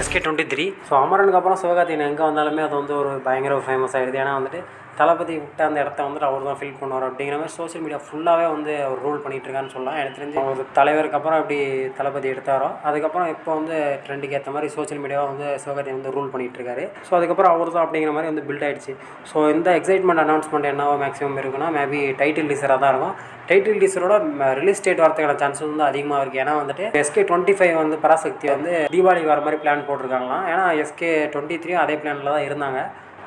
S K twenty three so அமரனுக்கு அப்புறம் சிவகார்த்திகேயன் எங்கே வந்தாலுமே அது வந்து ஒரு பயங்கர ஃபேமஸ் ஆகிடுது ஏன்னா வந்துட்டு தளபதி விட்ட அந்த இடத்த வந்துட்டு அவர் தான் ஃபில் பண்ணுவார் அப்படிங்கிற மாதிரி சோஷியல் மீடியா ஃபுல்லாகவே வந்து அவர் ரூல் பண்ணிகிட்ருக்கான்னு சொல்லலாம். எனக்கு தெரிஞ்சு ஒரு தலைவருக்கு அப்புறம் எப்படி தளபதி எடுத்தாரோ அதுக்கப்புறம் இப்போ வந்து ட்ரெண்டுக்கு ஏற்ற மாதிரி சோஷியல் மீடியாவை வந்து சிவகார்த்திகேயன் வந்து ரூல் பண்ணிகிட்ருக்காரு ஸோ அதுக்கப்புறம் அவர் தான் அப்படிங்கிற மாதிரி வந்து பில்ட் ஆகிடுச்சு ஸோ இந்த எக்ஸைட்மெண்ட் அனௌன்ஸ்மெண்ட் என்னவோ மேக்ஸிமம் இருக்குன்னா மேபி டைட்டில் டீசராக தான் இருக்கும். டைட்டில் டீசரோட ரிலீஸ் டேட் வரதுக்கான சான்சஸ் வந்து அதிகமாக இருக்குது ஏன்னா வந்துட்டு எஸ்கே டுவெண்ட்டி ஃபைவ் வந்து பராசக்தி வந்து தீபாவளிக்கு வர மாதிரி பிளான் போட்டிருக்காங்களாம். ஏன்னா எஸ்கே டுவெண்ட்டி த்ரீயும் அதே பிளானில் தான் இருந்தாங்க.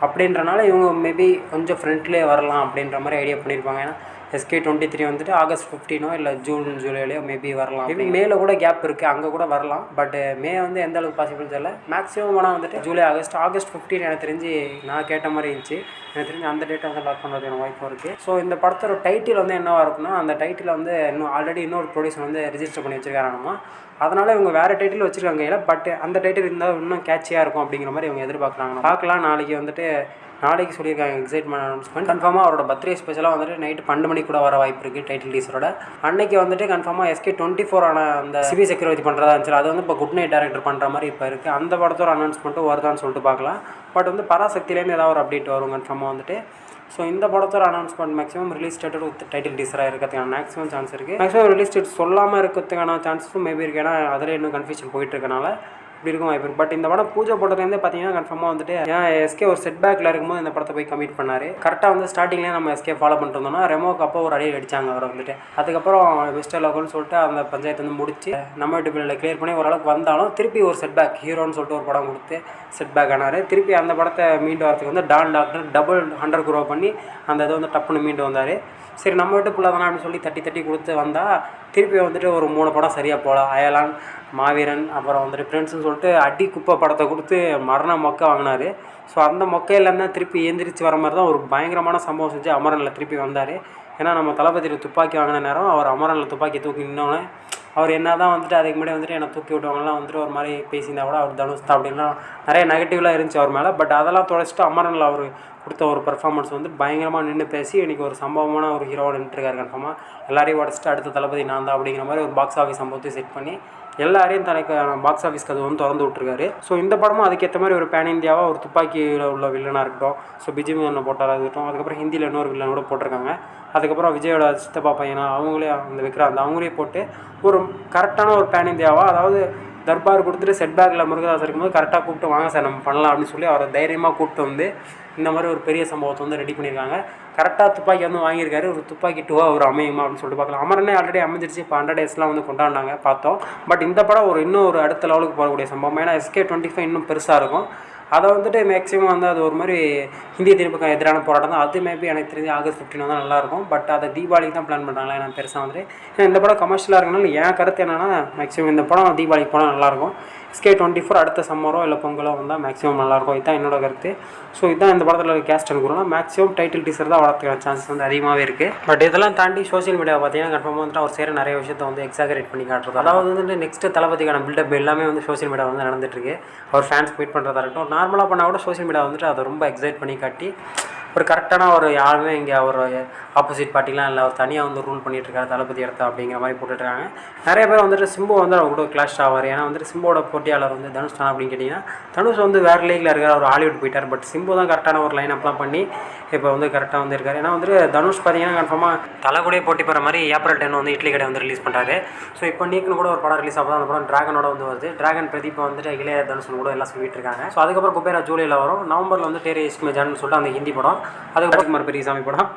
அப்படின்றனால இவங்க மேபி கொஞ்சம் ஃப்ரண்ட்லேயே வரலாம் அப்படின்ற மாதிரி ஐடியா பண்ணியிருப்பாங்க. ஏன்னா எஸ்கே டுவெண்ட்டி த்ரீ வந்துட்டு ஆகஸ்ட் ஃபிஃப்டீனோ இல்லை ஜூன் ஜூலைலையோ மேபி வரலாம். மேபி மேல கூட கேப் இருக்குது அங்கே கூட வரலாம். பட் மே வந்து எந்த அளவுக்கு பாசிபிள் தெரியல. மேக்ஸிமம் ஆனால் வந்துட்டு ஜூலை ஆகஸ்ட் ஆகஸ்ட் ஃபிஃப்டீன் எனக்கு தெரிஞ்சு நான் கேட்ட மாதிரி இருந்துச்சு. எனக்கு தெரிஞ்சு அந்த டேட்டை வந்து லாக் பண்ணுறதுக்கான வாய்ப்பு இருக்குது ஸோ இந்த படத்தோட டைட்டில் வந்து என்னவாக இருக்குன்னா அந்த டைட்டில் வந்து இன்னும் ஆல்ரெடி இன்னொரு ப்ரொடியூசர் வந்து ரிஜிஸ்டர் பண்ணி வச்சிருக்காராமா? அதனால் இவங்க வேறு டைட்டில் வச்சுருக்காங்க இல்லை பட் அந்த டைட்டில் இருந்தால் இன்னும் கேட்சியாக இருக்கும் அப்படிங்கிற மாதிரி இவங்க எதிர்பார்க்குறாங்க பார்க்கலாம். நாளைக்கு வந்துட்டு நாளைக்கு சொல்லியிருக்காங்க எக்ஸைட்மெண்ட் அனௌன்ஸ்மெண்ட் கன்ஃபார்மாக அவரோட பர்த்டே ஸ்பெஷலாக வந்துட்டு நைட்டு பன்னெண்டு மணிக்கு கூட வர வாய்ப்பு இருக்குது டைட்டில் டீசரோட அன்னைக்கு வந்துட்டு கன்ஃபார்மாக எஸ்கே டுவெண்ட்டி ஃபோர் ஆன அந்த சிபி செக்யூரிட்டி பண்ணுறதா இருந்துச்சு. அது வந்து இப்போ குட் நைட் டேரக்டர் பண்ணுற மாதிரி இப்போ இருக்குது அந்த படத்தோட அனௌன்ஸ்மெண்ட்டும் வருதான்னு சொல்லிட்டு பார்க்கலாம். பட் வந்து பராசக்தியிலேருந்து ஏதாவது ஒரு அப்டேட் வரும் கன்ஃபார்மாக வந்துட்டு ஸோ இந்த படத்தோட அனௌன்ஸ்மெண்ட் மேக்ஸிமம் ரிலீஸ் டேட்டோட டைட்டில் டீசராக இருக்கிறதுக்கான மேக்ஸிமம் சான்ஸ் இருக்குது மேக்ஸிமம் ரிலீஸ் டேட் சொல்லாமல் இருக்கிறதுக்கான சான்ஸும் மேபி இருக்குது ஏன்னா அதில் இன்னும் கன்ஃபியூஷன் போயிட்டு இருக்கனால இப்படி இருக்கும் வாய்ப்பு பட் இந்த படம் பூஜை போட்டதுலேருந்து பார்த்தீங்கன்னா கன்ஃபார்மாக வந்துட்டு ஏன் எஸ்கே ஒரு செட் பேக்கில் இருக்கும்போது இந்த படத்தை போய் கமிட் பண்ணார். கரெக்டாக வந்து ஸ்டார்டிங்லேயே நம்ம எஸ்கே ஃபாலோ பண்ணிட்டு இருந்தோம்னா ரெமோக்கு அப்போ ஒரு அடி அடிச்சாங்க அவர் வந்துட்டு. அதுக்கப்புறம் மிஸ்டர் லோகல்னு சொல்லிட்டு அந்த பஞ்சாயத்து வந்து முடிச்சு நம்ம வீட்டு பிள்ளைல கிளியர் பண்ணி ஓரளவுக்கு வந்தாலும் திருப்பி ஒரு செட் பேக் ஹீரோன்னு சொல்லிட்டு ஒரு படம் கொடுத்து செட் பேக் ஆனார். திருப்பி அந்த படத்தை மீண்டு வரதுக்கு வந்து Don doctor double hundred crore பண்ணி அந்த இதை வந்து டப்புன்னு மீண்டு வந்தார். சரி நம்ம வீட்டு பிள்ளை தானே அப்படின்னு சொல்லி தட்டி தட்டி கொடுத்து வந்தால் திருப்பி வந்துட்டு ஒரு மூணு படம் சரியாக போகலாம் அயலான் மாவீரன் அப்புறம் வந்துட்டு ஃப்ரெண்ட்ஸ்னு சொல்லிட்டு அடி குப்பை படத்தை கொடுத்து மரண மொக்கை வாங்கினார். ஸோ அந்த மொக்கையிலேருந்து திருப்பி எந்திரிச்சு வர மாதிரி தான் ஒரு பயங்கரமான சம்பவம் செஞ்சு அமரனில் திருப்பி வந்தார். ஏன்னா நம்ம தளபதியில் துப்பாக்கி வாங்கின நேரம் அவர் அமரனில் துப்பாக்கி தூக்கி நின்னோன்னே அவர் என்ன தான் வந்துட்டு அதுக்கு முன்னாடி வந்துட்டு என்னை தூக்கி விட்டவங்கலாம் வந்துட்டு ஒரு மாதிரி பேசியிருந்தா கூட அவர் தனுஷ் தான் அப்படின்லாம் நிறைய நெகட்டிவ்லாம் இருந்துச்சு அவர் மேலே. பட் அதெல்லாம் தொலைச்சிட்டு அமரனில் அவர் கொடுத்த ஒரு பெர்ஃபார்மன்ஸ் வந்து பயங்கரமாக நின்று பேசி இன்றைக்கி ஒரு சம்பவமான ஒரு ஹீரோவாக நின்றுருக்காரு கன்ஃபார்மாக எல்லாரையும் உடச்சிட்டு அடுத்த தளபதி நான் தான் அப்படிங்கிற மாதிரி ஒரு பாக்ஸ் ஆஃபீஸ் சம்பவத்தை செட் பண்ணி எல்லாரையும் தலைக்கான பாக்ஸ் ஆஃபீஸ்க்கு அது வந்து திறந்து விட்ருக்காரு ஸோ இந்த படமும் அதுக்கேற்ற மாதிரி ஒரு பேன் இந்தியாவாக ஒரு துப்பாக்கியில் உள்ள வில்லனாக இருக்கட்டும். ஸோ பிஜிமி ஒன்று போட்டாராக இருக்கட்டும். அதுக்கப்புறம் ஹிந்தியில் இன்னொரு வில்லன் கூட போட்டிருக்காங்க. அதுக்கப்புறம் விஜயோட சித்தப்பா பையனா அவங்களே அந்த விக்ராந்த் அவங்களே போட்டு ஒரு கரெக்டான ஒரு பேன் இந்தியாவாக அதாவது தர்பார் கொடுத்துட்டு செட் பேக்கில் முருகதாஸ் இருக்கும்போது கரெக்டாக கூப்பிட்டு வாங்க சார் நம்ம பண்ணலாம் அப்படின்னு சொல்லி அவரை தைரியமாக கூப்பிட்டு வந்து இந்த மாதிரி ஒரு பெரிய சம்பவத்தை வந்து ரெடி பண்ணியிருக்காங்க. கரெக்டாக துப்பாக்கி வந்து வாங்கியிருக்காரு. ஒரு துப்பாக்கி டூவாக ஒரு அமையுமா அப்படின்னு சொல்லிட்டு பார்க்கலாம். அமரனே ஆல்ரெடி அமைஞ்சிருச்சு. இப்போ ஹண்ட்ரட் டேஸ்லாம் வந்து கொண்டாடினாங்க பார்த்தோம். பட் இந்த படம் ஒரு இன்னும் ஒரு அடுத்த லெவலுக்கு போகக்கூடிய சம்பவம். ஏன்னா எஸ்கே டுவெண்ட்டி ஃபைவ் இன்னும் பெருசாக இருக்கும். அதை வந்துட்டு மேக்ஸிமம் வந்து அது ஒரு மாதிரி இந்திய திருப்புக்கு எதிரான போராட்டம் தான். அது மேபி எனக்கு தெரிஞ்சு ஆகஸ்ட் ஃபிஃப்டின் வந்து நல்லாயிருக்கும் பட் அதை தீபாவளிக்கு தான் பிளான் பண்ணுறாங்களா ஏன்னா பெருசாக வந்துட்டு ஏன்னா இந்த படம் கமர்ஷியலாக இருக்கனால என் கருத்து என்னென்னா மேக்ஸிமம் இந்த படம் தீபாவளிக்கு போனால் நல்லாயிருக்கும் எஸ்கே டுவெண்ட்டி ஃபோர் அடுத்த சம்மரோ இல்லை பொங்கலோ வந்தால் மேக்ஸிமம் நல்லாயிருக்கும். இதுதான் என்னோட கருத்து. ஸோ இதுதான் இந்த படத்தில் இருக்க கேஸ்ட் அனுப்புறோம்னா மேக்ஸிமம் டைட்டில் டீசர் தான் வளர்த்துக்கிற சான்சஸ் வந்து அதிகமாகவே இருக்குது பட் இதெல்லாம் தாண்டி சோஷியல் மீடியா பார்த்தீங்கன்னா கன்ஃபார்மாக வந்துட்டு அவர் சேர நிறைய விஷயத்தை வந்து எக்ஸாகரேட் பண்ணி காட்டுறது. அதாவது வந்துட்டு நெக்ஸ்ட் தளபதிக்கான பில்டப் எல்லாமே வந்து சோஷியல் மீடியா வந்து நடந்துட்டு இருக்கு. அவர் ஃபேன்ஸ் மீட் பண்ணுறதா இருக்கட்டும். நார்மலாக பண்ணால் கூட சோஷியல் மீடியா வந்துட்டு அதை ரொம்ப எக்ஸைட் பண்ணி காட்டி ஒரு கரெக்டான ஒரு யாருமே இங்கே ஒரு ஆப்போசிட் பார்ட்டிலாம் இல்லை. அவர் தனியாக வந்து ரூல் பண்ணிகிட்ருக்காரு தளபதி இடத்த அப்படிங்கிற மாதிரி போட்டுட்ருக்காங்க. நிறைய பேர் வந்துட்டு சிம்பு வந்து அவர் கூட கிளாஷ் ஆவார். ஏன்னா வந்துட்டு சிம்போட போட்டியாளர் வந்து தனுஷ் தான் அப்படின்னு கேட்டிங்கன்னா தனுஷ் வந்து வேறு லீக்கில் இருக்கார் அவர் ஹாலிவுட் போயிட்டார். பட் சிம்பு தான் கரெக்டான ஒரு லைன் அப்லாம் பண்ணி இப்போ வந்து கரெக்டாக வந்து இருக்கார். ஏன்னா வந்துட்டு தனுஷ் பார்த்தீங்கன்னா கன்ஃபார்மாக தலை கூட போட்டி போகிற மாதிரி ஏப்ரல் டென் வந்து இட்லி கடை வந்து ரிலீஸ் பண்ணுறாரு ஸோ இப்போ நீக்குன்னு கூட ஒரு படம் ரிலீஸ் ஆகும் அந்த படம் டிராகனோட வந்து வருது. டிராகன் பிரதீப் வந்துட்டு இளைய தனுஷன் கூட எல்லாம் சொல்லிட்டு இருக்காங்க. ஸோ அதுக்கப்புறம் குபேரா ஜூலையில் வரும். நவம்பரில் வந்து டேரி இஸ்மேஜான்னு சொல்லிட்டு அந்த ஹிந்தி படம். அதுக்கப்புறம் குமார் பெரியசாமி படம்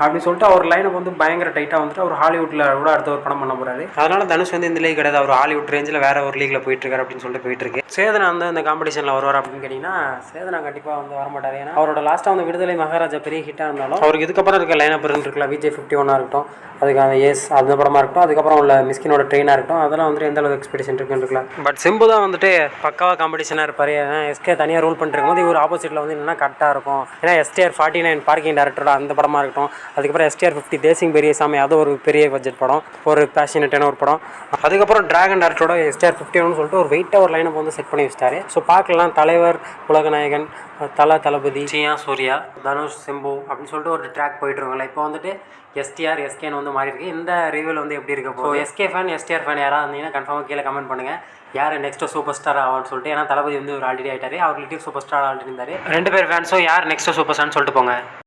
அப்படின்னு சொல்லிட்டு அவர் லைனை வந்து பயங்கர டைட்டாக வந்துட்டு அவர் ஹாலிவுட்டில் கூட அடுத்த ஒரு படம் பண்ண போறாரு. அதனால தனுஷ் வந்து இந்த லீக் கிடையாது. அவர் ஹாலிவுட் ரேஞ்சில் வேற ஒரு லீக்ல போயிட்டு இருக்காரு அப்படின்னு சொல்லிட்டு போயிட்டு இருக்கு. சேதனா வந்து இந்த காம்படிஷனில் வருவார் அப்படின்னு கேட்டிங்கன்னா சேதனா கண்டிப்பாக வந்து வரமாட்டார். ஏன்னா அவரோட லாஸ்ட்டாக வந்து விடுதலை மகாராஜா பெரிய ஹிட்டாக இருந்தாலும் அவருக்கு இதுக்கப்புறம் இருக்க லைனப் இருக்கலாம். விஜய் ஃபிஃப்டி ஒன்னாக இருக்கட்டும் அதுக்கு அந்த ஏஸ் அந்த படமாக இருக்கட்டும் அதுக்கப்புறம் உள்ள மிஸ்கினோட ட்ரெயினாக இருக்கட்டும் அதெல்லாம் வந்துட்டு எந்த அளவுக்கு எக்ஸ்பெக்டேஷன் இருக்குன்னு இருக்கலாம். பட் சிம்பு தான் வந்துட்டு பக்காவாக காம்படிஷனாக இருப்பார். ஏன்னா எஸ்கே தனியாக ரூல் பண்ணிட்டு இருக்கும்போது இவர் ஆப்போசிட்டில் வந்து என்னென்னா கரெக்டாக இருக்கும். ஏன்னா S T R forty nine parking டேரக்டரோட அந்த படமாக இருக்கட்டும் அதுக்கப்புறம் எஸ்டிஆர் ஃபிஃப்டி தேசிங் பெரியசாமி அது ஒரு பெரிய பட்ஜெட் படம். ஒரு பேஷனட்டான ஒரு படம். அதுக்கப்புறம் டிராகன் டேரக்டரோட எஸ்டிஆர் ஃபிஃப்டி ஒன்று சொல்லிட்டு ஒரு வெயிட்டாக ஒரு லைனப் வந்து செட் பண்ணி வச்சிட்டாரு. ஸோ பார்க்கலாம் தலைவர் உலகநாயகன் தல தளபதி சியா சூர்யா தனுஷ் சிம்பு அப்படின்னு சொல்லிட்டு ஒரு ட்ராக் போயிட்டு இருக்கோம்ல. இப்போ வந்துட்டு எஸ்டிஆர் எஸ்கேன்னு வந்து மாறி இருக்கு இந்த ரிவியூவில் வந்து எப்படி இருக்க போகுது? எஸ்கே ஃபேன் எஸ்டிஆர் ஃபேன் யாராவது இருந்தீங்கன்னா கன்ஃபார்மாக கீழே கமெண்ட் பண்ணுங்கள் யார் நெக்ஸ்ட் சூப்பர் ஸ்டார் ஆகும்னு சொல்லிட்டு ஏன்னா தளபதி வந்து ஒரு ஆல்ரெடி ஆயிட்டாரு. அவர் லிட்டில் சூப்பர் ஸ்டார் ஆல்ரெடி இருந்தார். ரெண்டு பேர் ஃபேன்ஸும் யார் நெக்ஸ்ட் சூப்பர் ஸ்டார்னு சொல்லிட்டு போங்க.